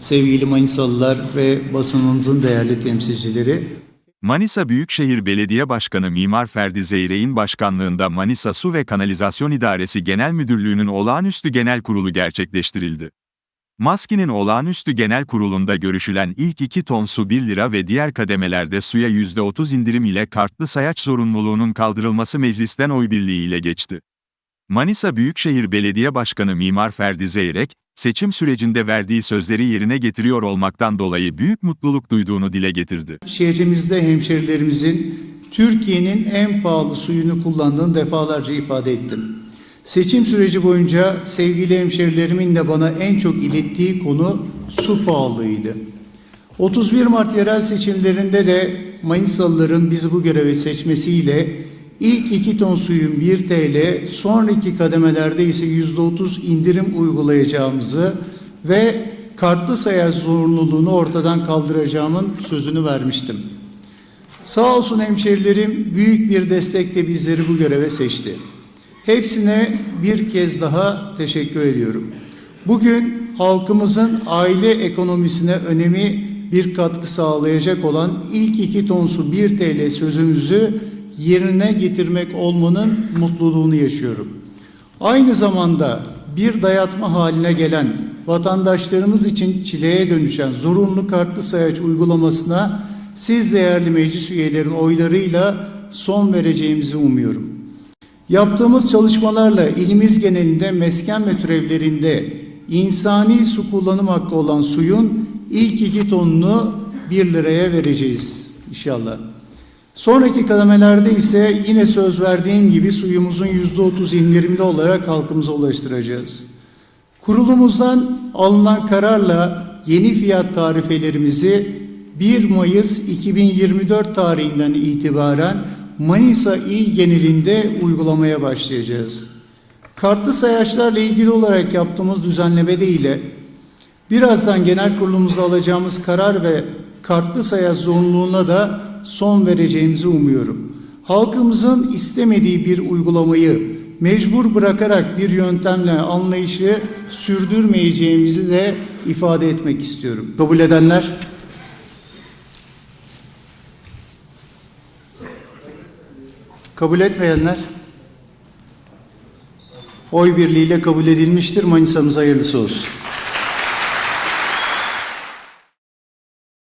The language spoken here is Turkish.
Sevgili Manisalılar ve basınınızın değerli temsilcileri, Manisa Büyükşehir Belediye Başkanı Mimar Ferdi Zeyrek'in başkanlığında Manisa Su ve Kanalizasyon İdaresi Genel Müdürlüğü'nün olağanüstü genel kurulu gerçekleştirildi. MASKİ'nin olağanüstü genel kurulunda görüşülen ilk 2 ton su 1 lira ve diğer kademelerde suya %30 indirim ile kartlı sayaç zorunluluğunun kaldırılması meclisten oy birliğiyle geçti. Manisa Büyükşehir Belediye Başkanı Mimar Ferdi Zeyrek, seçim sürecinde verdiği sözleri yerine getiriyor olmaktan dolayı büyük mutluluk duyduğunu dile getirdi. şehrimizde hemşerilerimizin Türkiye'nin en pahalı suyunu kullandığını defalarca ifade ettim. Seçim süreci boyunca sevgili hemşerilerimin de bana en çok ilettiği konu su pahalılığıydı. 31 Mart yerel seçimlerinde de Manisalıların bizi bu göreve seçmesiyle ilk 2 ton suyun 1 TL, sonraki kademelerde ise %30 indirim uygulayacağımızı ve kartlı sayaç zorunluluğunu ortadan kaldıracağımın sözünü vermiştim. Sağ olsun hemşerilerim büyük bir destekle bizleri bu göreve seçti. Hepsine bir kez daha teşekkür ediyorum. Bugün halkımızın aile ekonomisine önemi bir katkı sağlayacak olan ilk iki ton su 1 TL sözümüzü yerine getirmek olmanın mutluluğunu yaşıyorum. Aynı zamanda bir dayatma haline gelen vatandaşlarımız için çileye dönüşen zorunlu kartlı sayaç uygulamasına siz değerli meclis üyelerin oylarıyla son vereceğimizi umuyorum. Yaptığımız çalışmalarla ilimiz genelinde mesken ve türevlerinde insani su kullanım hakkı olan suyun ilk iki tonunu 1 liraya vereceğiz inşallah. Sonraki kademelerde ise yine söz verdiğim gibi suyumuzun yüzde otuz indirimli olarak halkımıza ulaştıracağız. Kurulumuzdan alınan kararla yeni fiyat tarifelerimizi 1 Mayıs 2024 tarihinden itibaren Manisa il genelinde uygulamaya başlayacağız. Kartlı sayaçlarla ilgili olarak yaptığımız düzenlemede ile birazdan genel kurulumuzda alacağımız karar ve kartlı sayaç zorunluluğuna da son vereceğimizi umuyorum. Halkımızın istemediği bir uygulamayı mecbur bırakarak bir yöntemle anlayışı sürdürmeyeceğimizi de ifade etmek istiyorum. Kabul edenler? Kabul etmeyenler? Oy birliğiyle kabul edilmiştir. Manisa'mız hayırlısı olsun.